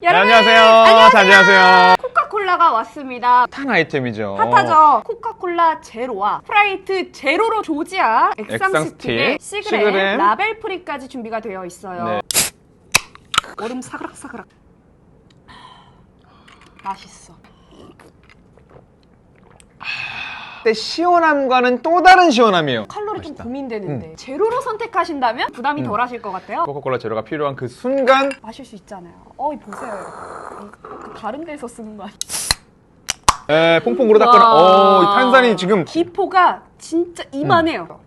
네, 여러분, 안녕하세요. 안녕하세요. 자, 안녕하세요. 코카콜라가 왔습니다. 핫한 아이템이죠. 핫하죠? 코카콜라 제로와 프라이트 제로로 조지아 액상 액상 스틱에 스틱, 시그램, 시그램. 라벨 프리까지 준비가 되어 있어요. 네. 얼음 사그락사그락. 맛있어. 근데 시원함과는 또 다른 시원함이에요. 칼로리 좀. 고민되는데 제로로 선택하신다면 부담이 덜 하실 것 같아요. 코카콜라 제로가 필요한 그 순간 마실 수 있잖아요. 어, 이 보세요. 그 다른 데서 쓰는 거 아니에요? 에, 퐁퐁 우러닥거려. 와. 오, 이 탄산이 지금 기포가 진짜 이만해요.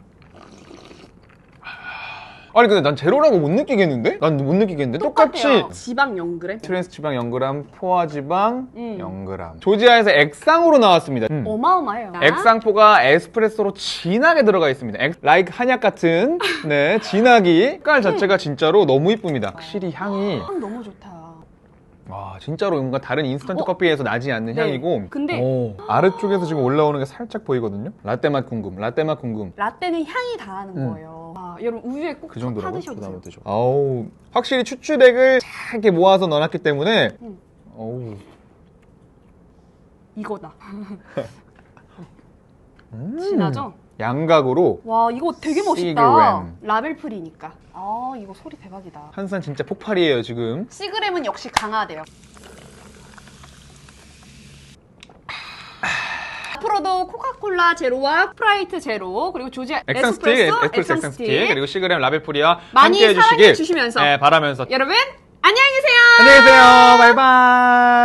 아니 근데 난 제로라고 못 느끼겠는데? 난 못 느끼겠는데? 똑같이 똑같아요. 지방 0g. 트랜스 지방 0g, 포화 지방 음. 0g. 조지아에서 액상으로 나왔습니다. 음. 어마어마해요. 액상포가 에스프레소로 진하게 들어가 있습니다. 액, 라이크 한약 같은 네 진하기 색깔 자체가 진짜로 너무 이쁩니다. 확실히 향이 향 너무 좋다. 와 진짜로 뭔가 다른 인스턴트 어? 커피에서 나지 않는 네. 향이고 근데- 오, 아래쪽에서 지금 올라오는 게 살짝 보이거든요. 라떼 맛 궁금, 라떼 맛 궁금. 라떼는 향이 다 하는 음. 거예요. 아, 여러분 우유에 꼭 그 정도라고 타드셔보세요. 드셔. 아우 확실히 추출액을 잘 이렇게 모아서 넣어놨기 때문에 음. 어우 이거다. 음. 진하죠? 양각으로 와 이거 되게 멋있다. 시그램. 라벨 프리니까. 아 이거 소리 대박이다. 한산 진짜 폭발이에요 지금. 시그램은 역시 강하대요. 앞으로도 코카콜라 제로와 프라이트 제로 그리고 조지 액상 스틱, 에스프레소 에스프레소 액상 스틱 그리고 시그램 라벨프리와 많이 함께 사랑해 해주시길 주시면서 네, 바라면서 여러분 안녕히 계세요. 안녕히 계세요. 바이바이.